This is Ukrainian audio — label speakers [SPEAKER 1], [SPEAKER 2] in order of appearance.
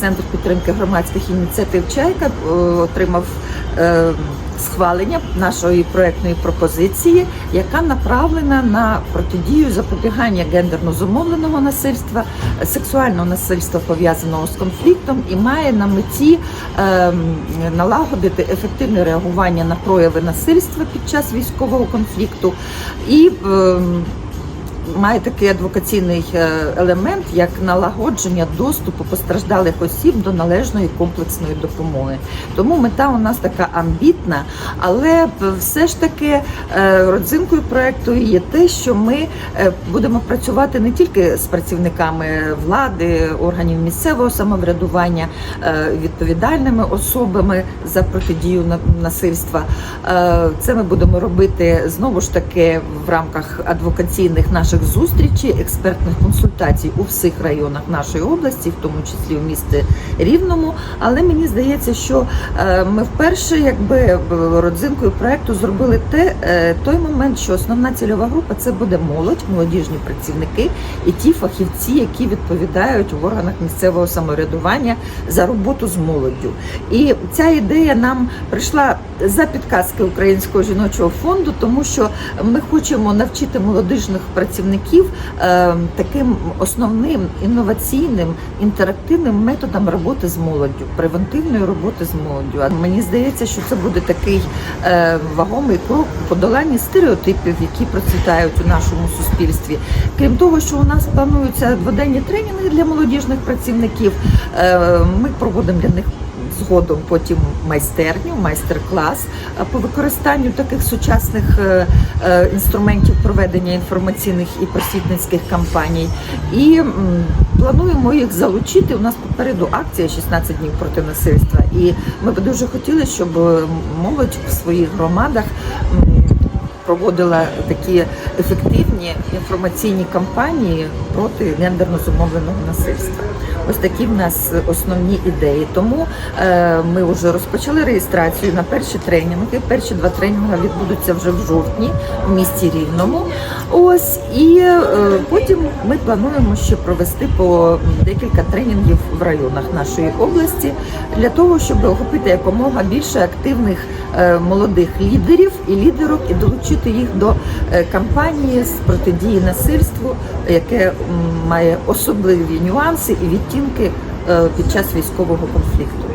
[SPEAKER 1] Центр підтримки громадських ініціатив Чайка е, отримав е, схвалення нашої проектної пропозиції, яка направлена на протидію запобігання гендерно зумовленого насильства, сексуального насильства пов'язаного з конфліктом і має на меті е, налагодити ефективне реагування на прояви насильства під час військового конфлікту. І е, має такий адвокаційний е, елемент, як налагодження доступу постраждалих осіб до належної комплексної допомоги. Тому мета у нас така амбітна, але все ж таки е, родзинкою проекту є те, що ми е, будемо працювати не тільки з працівниками влади, органів місцевого самоврядування, відповідальними особами за протидію насильства. Це ми будемо робити знову ж таки в рамках адвокаційних наших зустрічей, експертних консультацій у всіх районах нашої області, в тому числі в місті Рівному. Але мені здається, що е, ми вперше, якби родзинкою проекту зробили те, е, той момент, що основна цільова група це буде молодь, молодіжні працівники і ті фахівці, які відповідають в органах місцевого самоврядування за роботу з молоддю. І ця ідея нам прийшла за підказки Українського жіночого фонду, тому що ми хочемо навчити молодіжних працівників е, таким основним інноваційним інтерактивним методам роботи з молоддю, превентивної роботи з молоддю. Мені здається, що це буде такий е, вагомий крок у подоланні стереотипів, які процвітають у нашому суспільстві. Крім того, що у нас плануються дводенні тренінги для молодіжних працівників, е, ми проводимо для них згодом потім майстерню, майстер-клас е, по використанню таких сучасних е, е, інструментів проведення інформаційних і просвітницьких кампаній. І плануємо їх залучити. У нас попереду акція 16 днів проти насильства. І ми би дуже хотіли, щоб молодь в своїх громадах. Проводила такі ефективні інформаційні кампанії проти гендерно зумовленого насильства. Ось такі в нас основні ідеї. Тому е, ми вже розпочали реєстрацію на перші тренінги. Перші два тренінги відбудуться вже в жовтні в місті Рівному. Ось і е, потім ми плануємо ще провести по декілька тренінгів в районах нашої області для того, щоб охопити якомога більше активних е, молодих лідерів і лідерок і долучити їх до е, кампанії з протидії насильству, яке має особливі нюанси і відтінки е, під час військового конфлікту.